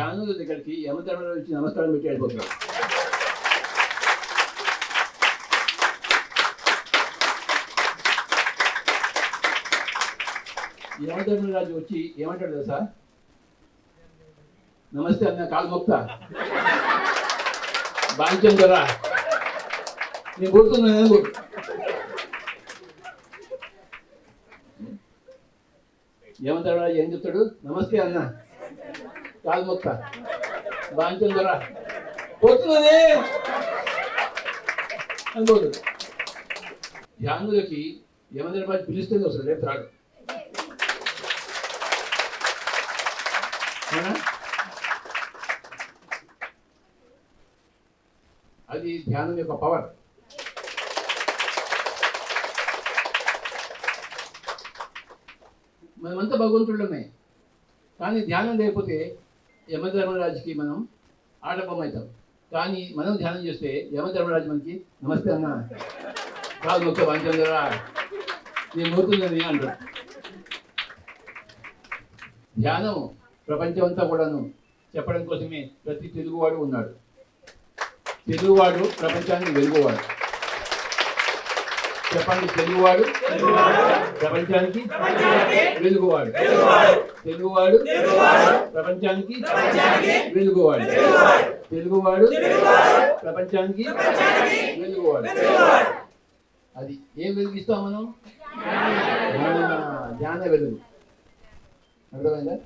ధ్యానం దగ్గరికి యమధర్మరాజు వచ్చి నమస్కారం పెట్టి వెళ్ళిపోతాడు యమధర్మరాజు వచ్చి ఏమంటాడు తెలుసా? నమస్తే అన్న కాలు మొక్తా. బాంచందరా కదా నేను కొట్టు యమధర్మరాజు ఏం చెప్తాడు? నమస్తే అన్న. కాదు మొక్క. బాంచందరా కొడుతున్నానే అనుకోదు. ధ్యానులకి ఏమైనా బాగా పిలిస్తే వస్తాడు రేపు రాడు. అది ధ్యానం యొక్క పవర్. మనమంతా భగవంతుడమే కానీ ధ్యానం లేకపోతే యమధర్మరాజుకి మనం ఆటంకం అవుతాం కానీ మనం ధ్యానం చేస్తే యమధర్మరాజు మనకి నమస్తే అన్న. కాదు మొక్క పంచందరా నేను మూర్తుందని అంటారు ధ్యానం ప్రపంచం అంతా కూడాను చెప్పడం కోసమే ప్రతి తెలుగువాడు ఉన్నాడు. తెలుగువాడు ప్రపంచాన్ని వెలుగువాడు. చెప్పండి తెలుగువాడు? ప్రపంచానికి? వెలుగువాడు. తెలుగువాడు? ప్రపంచానికి? వెలుగువాడు. తెలుగువాడు? ప్రపంచానికి? వెలుగువాడు. అది ఏం వెలిగిస్తాం మనం? ధ్యాన- వెలుగు. అర్థమైందా?